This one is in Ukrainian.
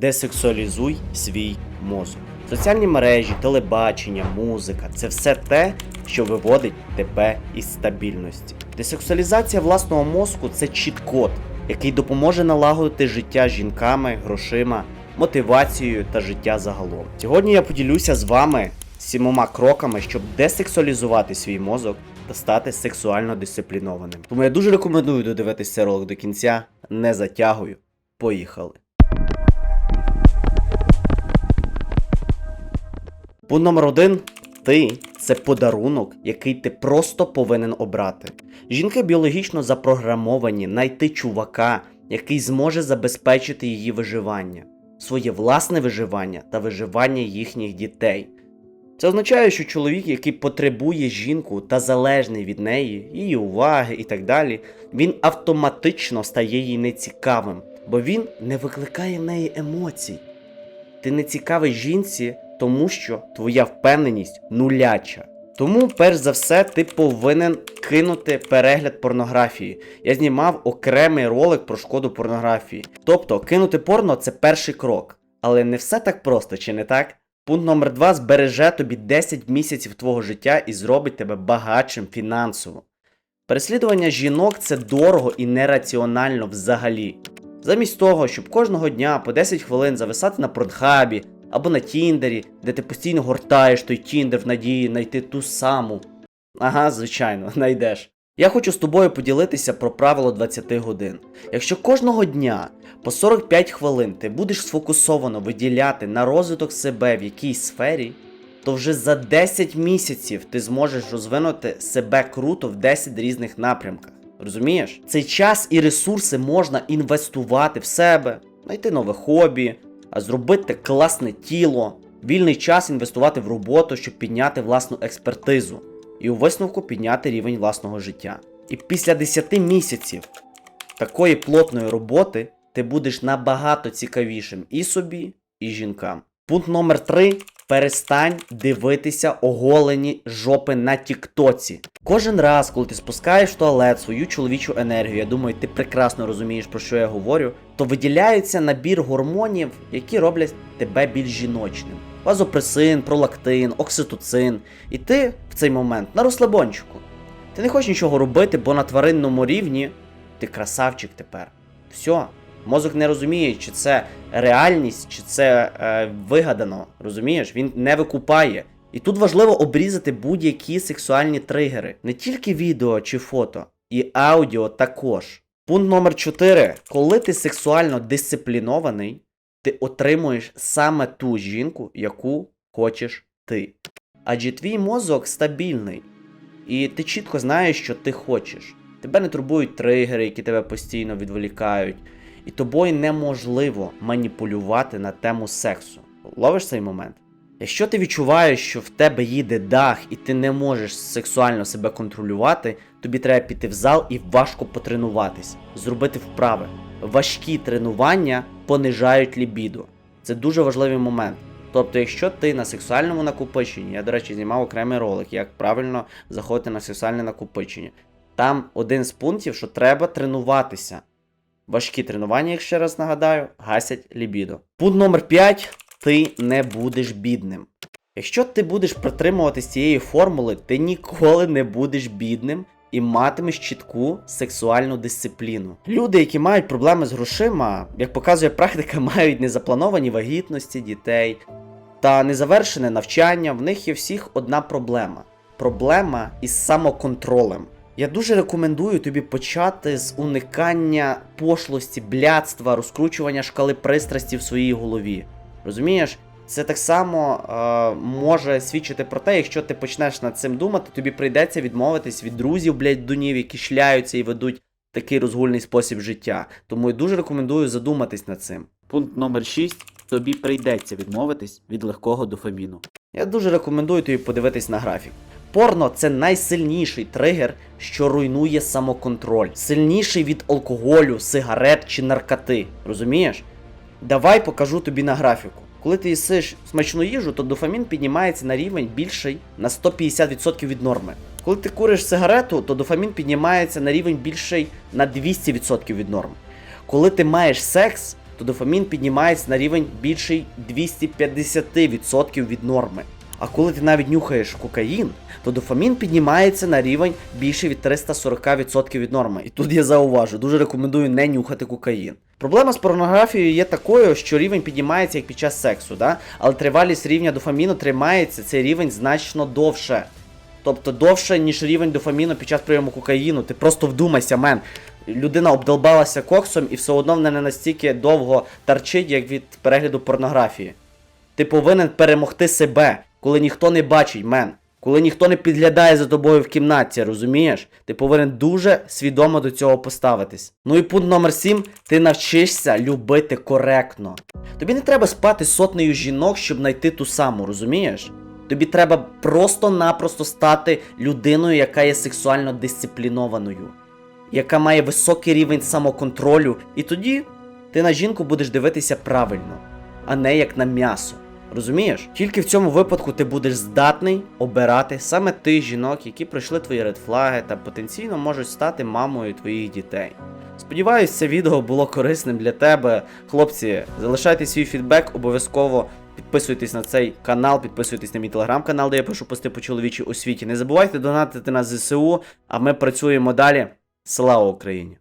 Десексуалізуй свій мозок. Соціальні мережі, телебачення, музика це все те, що виводить тебе із стабільності. Десексуалізація власного мозку це чіт-код, який допоможе налагодити життя жінками, грошима, мотивацією та життя загалом. Сьогодні я поділюся з вами сімома кроками, щоб десексуалізувати свій мозок та стати сексуально дисциплінованим. Тому я дуже рекомендую додивитися ролик до кінця. Не затягую. Поїхали. Пункт номер один. Ти це подарунок, який ти просто повинен обрати. Жінки біологічно запрограмовані знайти чувака, який зможе забезпечити її виживання, своє власне виживання та виживання їхніх дітей. Це означає, що чоловік, який потребує жінку та залежний від неї, її уваги і так далі, він автоматично стає їй нецікавим, бо він не викликає в неї емоцій. Ти не цікавий жінці, тому що твоя впевненість нуляча. Тому, перш за все, ти повинен кинути перегляд порнографії. Я знімав окремий ролик про шкоду порнографії. Тобто, кинути порно це перший крок. Але не все так просто, чи не так? Пункт номер 2 збереже тобі 10 місяців твого життя і зробить тебе багатшим фінансово. Переслідування жінок це дорого і нераціонально взагалі. Замість того, щоб кожного дня по 10 хвилин зависати на порнхабі або на Тіндері, де ти постійно гортаєш той Тіндер в надії знайти ту саму. Ага, звичайно, знайдеш. Я хочу з тобою поділитися про правило 20 годин. Якщо кожного дня по 45 хвилин ти будеш сфокусовано виділяти на розвиток себе в якійсь сфері, то вже за 10 місяців ти зможеш розвинути себе круто в 10 різних напрямках. Розумієш? Цей час і ресурси можна інвестувати в себе, знайти нове хобі, зробити класне тіло, вільний час інвестувати в роботу, щоб підняти власну експертизу, і у висновку підняти рівень власного життя. І після 10 місяців такої плотної роботи ти будеш набагато цікавішим і собі, і жінкам. Пункт номер 3. Перестань дивитися оголені жопи на Тіктоці. Кожен раз, коли ти спускаєш в туалет свою чоловічу енергію, я думаю, ти прекрасно розумієш, про що я говорю, то виділяється набір гормонів, які роблять тебе більш жіночним. Вазопресин, пролактин, окситоцин. І ти в цей момент на розслабончику. Ти не хочеш нічого робити, бо на тваринному рівні ти красавчик тепер. Все. Мозок не розуміє, чи це реальність, чи це е, вигадано. Розумієш? Він не викупає. І тут важливо обрізати будь-які сексуальні тригери, не тільки відео чи фото, і аудіо також. Пункт номер 4. Коли ти сексуально дисциплінований, ти отримуєш саме ту жінку, яку хочеш ти. Адже твій мозок стабільний, і ти чітко знаєш, що ти хочеш. Тебе не турбують тригери, які тебе постійно відволікають, і тобою неможливо маніпулювати на тему сексу. Ловиш цей момент? Якщо ти відчуваєш, що в тебе їде дах, і ти не можеш сексуально себе контролювати, тобі треба піти в зал і важко потренуватись, зробити вправи. Важкі тренування понижають лібідо. Це дуже важливий момент. Тобто, якщо ти на сексуальному накопиченні, я, до речі, знімав окремий ролик, як правильно заходити на сексуальне накопичення. Там один з пунктів, що треба тренуватися. Важкі тренування, як ще раз нагадаю, гасять лібідо. Пункт номер 5. Ти не будеш бідним. Якщо ти будеш притримуватись цієї формули, ти ніколи не будеш бідним і матимеш чітку сексуальну дисципліну. Люди, які мають проблеми з грошима, як показує практика, мають незаплановані вагітності дітей та незавершене навчання. В них є всіх одна проблема: проблема із самоконтролем. Я дуже рекомендую тобі почати з уникання пошлості, блядства, розкручування шкали пристрасті в своїй голові. Розумієш? Це так само е, може свідчити про те, якщо ти почнеш над цим думати, тобі прийдеться відмовитись від друзів, блядь, дунів, які шляються і ведуть такий розгульний спосіб життя. Тому я дуже рекомендую задуматись над цим. Пункт номер 6. Тобі прийдеться відмовитись від легкого дофаміну. Я дуже рекомендую тобі подивитись на графік. Порно це найсильніший тригер, що руйнує самоконтроль, сильніший від алкоголю, сигарет чи наркоти. Розумієш? Давай покажу тобі на графіку. Коли ти їсиш смачну їжу, то дофамін піднімається на рівень більший на 150% від норми. Коли ти куриш сигарету, то дофамін піднімається на рівень більший на 200% від норми. Коли ти маєш секс, то дофамін піднімається на рівень більший 250% від норми. А коли ти навіть нюхаєш кокаїн, то дофамін піднімається на рівень більше від 340% від норми. І тут я зауважу, дуже рекомендую не нюхати кокаїн. Проблема з порнографією є такою, що рівень піднімається як під час сексу, да? але тривалість рівня дофаміну тримається цей рівень значно довше. Тобто довше, ніж рівень дофаміну під час прийому кокаїну. Ти просто вдумайся, мен. Людина обдолбалася коксом і все одно не настільки довго тарчить, як від перегляду порнографії. Ти повинен перемогти себе, коли ніхто не бачить, мен. Коли ніхто не підглядає за тобою в кімнаті, розумієш? Ти повинен дуже свідомо до цього поставитись. Ну і пункт номер 7. Ти навчишся любити коректно. Тобі не треба спати сотнею жінок, щоб знайти ту саму, розумієш? Тобі треба просто-напросто стати людиною, яка є сексуально дисциплінованою, яка має високий рівень самоконтролю, і тоді ти на жінку будеш дивитися правильно, а не як на м'ясо. Розумієш? Тільки в цьому випадку ти будеш здатний обирати саме тих жінок, які пройшли твої редфлаги та потенційно можуть стати мамою твоїх дітей. Сподіваюсь, це відео було корисним для тебе. Хлопці, залишайте свій фідбек, обов'язково підписуйтесь на цей канал, підписуйтесь на мій телеграм-канал, де я пишу пости по чоловічій освіті. Не забувайте донатити на ЗСУ, а ми працюємо далі. Слава Україні!